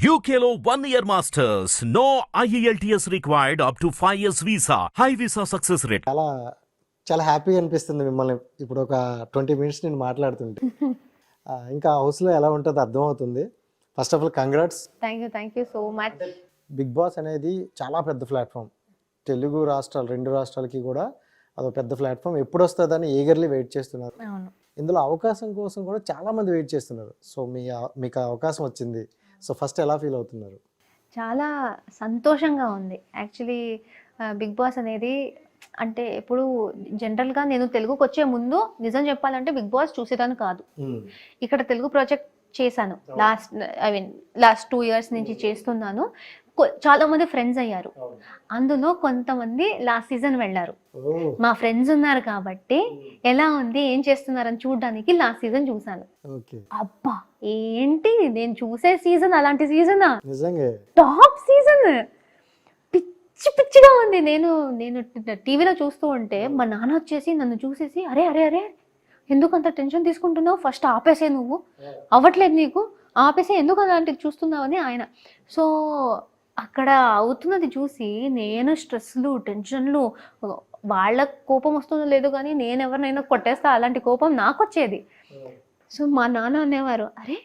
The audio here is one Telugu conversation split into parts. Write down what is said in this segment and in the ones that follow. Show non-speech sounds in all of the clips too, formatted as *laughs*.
One year masters. No E IELTS required up to 5 years visa. High visa success rate. చాలా చాలా హ్యాపీగా అనిపిస్తుంది మిమ్మల్ని ఇప్పుడు ఒక ట్వంటీ మినిట్స్ నేను మాట్లాడుతుంటే. *laughs* ఇంకా హౌస్లో ఎలా ఉంటుందో అర్థమవుతుంది. First of all congrats thank you thank you so much Bigg Boss అనేది చాలా పెద్ద ప్లాట్ఫామ్ తెలుగు రాష్ట్రాలు రెండు రాష్ట్రాలకి కూడా అదొక పెద్ద ప్లాట్ఫామ్ ఎప్పుడు వస్తుందని ఈగర్లీ వెయిట్ చేస్తున్నారు. అవును. ఇందులో అవకాశం కోసం కూడా చాలా మంది వెయిట్ చేస్తున్నారు. సో మీ మీకు అవకాశం వచ్చింది. సో ఫస్ట్ ఎలా ఫీల్ అవుతున్నారు? చాలా సంతోషంగా ఉంది. యాక్చువల్లీ బిగ్ బాస్ అనేది అంటే ఇప్పుడు జనరల్గా నేను తెలుగుకి వచ్చే ముందు నిజం చెప్పాలంటే బిగ్ బాస్ చూసేదాన్ని కాదు. ఇక్కడ తెలుగు ప్రాజెక్ట్ చేశాను. Last I mean last two years నుంచి చేస్తున్నాను. చాలా మంది ఫ్రెండ్స్ అయ్యారు. అందులో కొంతమంది లాస్ట్ సీజన్ వెళ్ళారు. మా ఫ్రెండ్స్ ఉన్నారు కాబట్టి ఎలా ఉంది ఏం చేస్తున్నారని చూడడానికి లాస్ట్ సీజన్ ఓకే. అబ్బా ఏంటి? నేను చూసే సీజన్ అలాంటి సీజనా టాప్ సీజన్ పిచ్చి పిచ్చిగా ఉంది. నేను నేను టీవీలో చూస్తూ ఉంటే మా నాన్న వచ్చేసి నన్ను చూసేసి అరే అరే అరే ఎందుకు అంత టెన్షన్ తీసుకుంటున్నావు? ఫస్ట్ ఆపేసే నువ్వు. అవ్వట్లేదు నీకు. ఆపేసే ఎందుకు అలాంటిది చూస్తున్నావని ఆయన. సో అక్కడ అవుతున్నది చూసి నేను స్ట్రెస్లు టెన్షన్లు వాళ్ళ కోపం వస్తుందో లేదో కానీ నేను ఎవరినైనా కొట్టేస్తా అలాంటి కోపం నాకు వచ్చేది. సో మా నాన్న అనేవారు అరే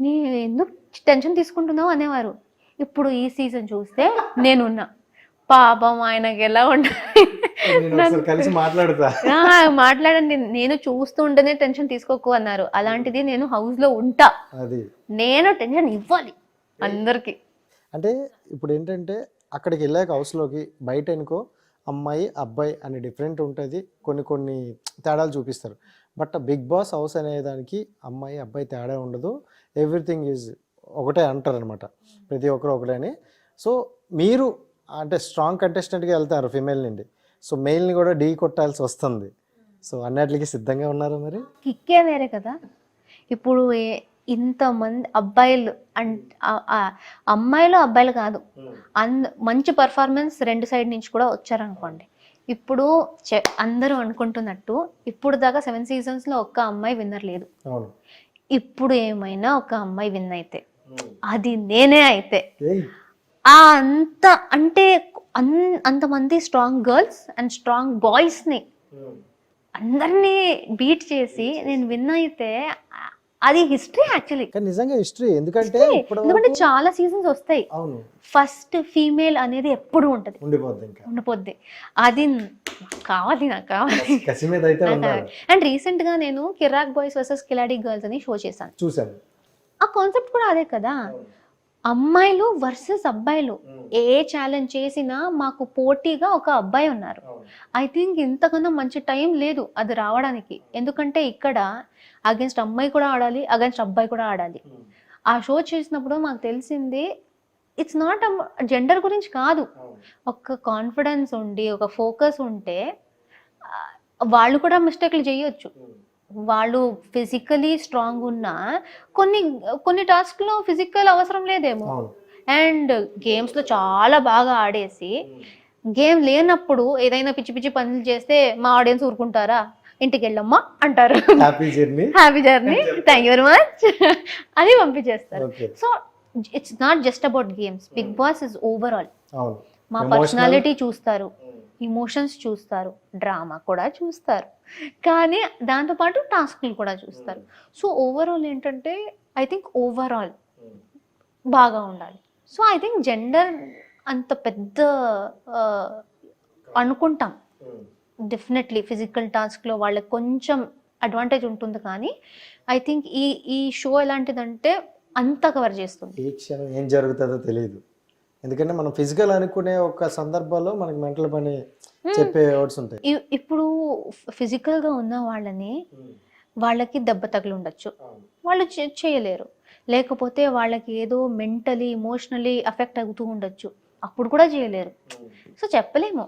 నీ ఎందుకు టెన్షన్ తీసుకుంటున్నావు? అనేవారు. ఇప్పుడు ఈ సీజన్ చూస్తే నేనున్నా. పాపం ఆయనకి ఎలా కలిసి మాట్లాడతా. మాట్లాడండి. నేను చూస్తూ ఉంటేనే టెన్షన్ తీసుకోకు అన్నారు. అలాంటిది నేను హౌస్లో ఉంటా నేను టెన్షన్ ఇవ్వాలి అందరికి. అంటే ఇప్పుడు ఏంటంటే అక్కడికి వెళ్ళాక హౌస్లోకి బయట అనుకో అమ్మాయి అబ్బాయి అని డిఫరెంట్ ఉంటుంది. కొన్ని కొన్ని తేడాలు చూపిస్తారు. బట్ బిగ్ బాస్ హౌస్ అనే దానికి అమ్మాయి అబ్బాయి తేడా ఉండదు. ఎవ్రీథింగ్ ఈజ్ ఒకటే అంటారు అనమాట ప్రతి ఒక్కరు ఒకటే సో మీరు అంటే స్ట్రాంగ్ కంటెస్టెంట్గా వెళ్తారు ఫిమేల్ నుండి. సో మెయిల్ని కూడా ఢీ కొట్టాల్సి వస్తుంది. సో అన్నిటికీ సిద్ధంగా ఉన్నారు మరి? కిక్కే వేరే కదా. ఇప్పుడు ఇంతమంది అబ్బాయిలు అండ్ అమ్మాయిలు అబ్బాయిలు కాదు. అంద మంచి పర్ఫార్మెన్స్ రెండు సైడ్ నుంచి కూడా వచ్చారనుకోండి. ఇప్పుడు అందరూ అనుకుంటున్నట్టు ఇప్పుడు దాకా సెవెన్ సీజన్స్లో ఒక్క అమ్మాయి విన్నర్ లేదు. ఇప్పుడు ఏమైనా ఒక అమ్మాయి విన్ అయితే అది నేనే అయితే ఆ అంత అంటే అన్ అంతమంది స్ట్రాంగ్ గర్ల్స్ అండ్ స్ట్రాంగ్ బాయ్స్ని అందరినీ బీట్ చేసి నేను విన్ అయితే అది హిస్టరీ యాక్చువల్లీ కానీ నిజంగా హిస్టరీ ఎందుకంటే ఎందుకంటే చాలా సీజన్స్ వస్తాయి. అవును. ఫస్ట్ ఫీమేల్ అనేది ఎప్పుడు ఉంటది. ఉండిపోద్ది ఇంకా. ఉండిపోద్ది. అది కావాలి నాకు కావాలి. కసి మీద అయితే ఉన్నారు అండ్ రీసెంట్గా నేను Kiraak boys versus Khiladi girls అని షో చేశాను. చూశాను. ఆ కాన్సెప్ట్ కూడా అదే కదా. అమ్మాయిలు వర్సెస్ అబ్బాయిలు ఏ ఛాలెంజ్ చేసినా మాకు పోటీగా ఒక అబ్బాయి ఉన్నారు. ఐ థింక్ ఇంతకన్నా మంచి టైం లేదు అది రావడానికి. ఎందుకంటే ఇక్కడ అగెన్స్ట్ అమ్మాయి కూడా ఆడాలి అగెన్స్ట్ అబ్బాయి కూడా ఆడాలి. ఆ షో చేసినప్పుడు మాకు తెలిసింది ఇట్స్ నాట్ జెండర్ గురించి కాదు. ఒక కాన్ఫిడెన్స్ ఉండి ఒక ఫోకస్ ఉంటే వాళ్ళు కూడా మిస్టేక్లు చేయొచ్చు. వాళ్ళు ఫిజికలీ స్ట్రాంగ్ ఉన్నా కొన్ని కొన్ని టాస్క్లో ఫిజికల్ అవసరం లేదేమో. అండ్ గేమ్స్లో చాలా బాగా ఆడేసి గేమ్ లేనప్పుడు ఏదైనా పిచ్చి పిచ్చి పనులు చేస్తే మా ఆడియన్స్ ఊరుకుంటారా? ఇంటికి వెళ్ళమ్మా అంటారు. Happy journey happy journey thank you very much అని పంపించేస్తారు. So it's not just about games Bigg Boss is overall మా పర్సనాలిటీ చూస్తారు. ఇమోషన్స్ చూస్తారు డ్రామా కూడా చూస్తారు. కానీ దాంతోపాటు టాస్క్లు కూడా చూస్తారు. సో ఓవరాల్ ఏంటంటే ఐ థింక్ ఓవరాల్ బాగా ఉండాలి. సో ఐ థింక్ జెండర్ అంత పెద్ద అనుకుంటాం. డెఫినెట్లీ ఫిజికల్ టాస్క్లో వాళ్ళకి కొంచెం అడ్వాంటేజ్ ఉంటుంది కానీ ఐ థింక్ ఈ ఈ షో ఎలాంటిదంటే అంత కవర్ చేస్తుంది. ఏ క్షణం ఏం జరుగుతుందో తెలియదు ఎందుకంటే మనం ఫిజికల్ అనుకునే ఒక సందర్భంలో మనకి మెంటల్ పని చెప్పే వర్డ్స్ ఉంటాయి. ఇప్పుడు ఫిజికల్గా ఉన్న వాళ్ళని వాళ్ళకి దెబ్బ తగిలి ఉండొచ్చు వాళ్ళు చేయలేరు. లేకపోతే వాళ్ళకి ఏదో మెంటలీ ఇమోషనలీ అఫెక్ట్ అవుతూ ఉండొచ్చు. అప్పుడు కూడా చేయలేరు. సో చెప్పలేము.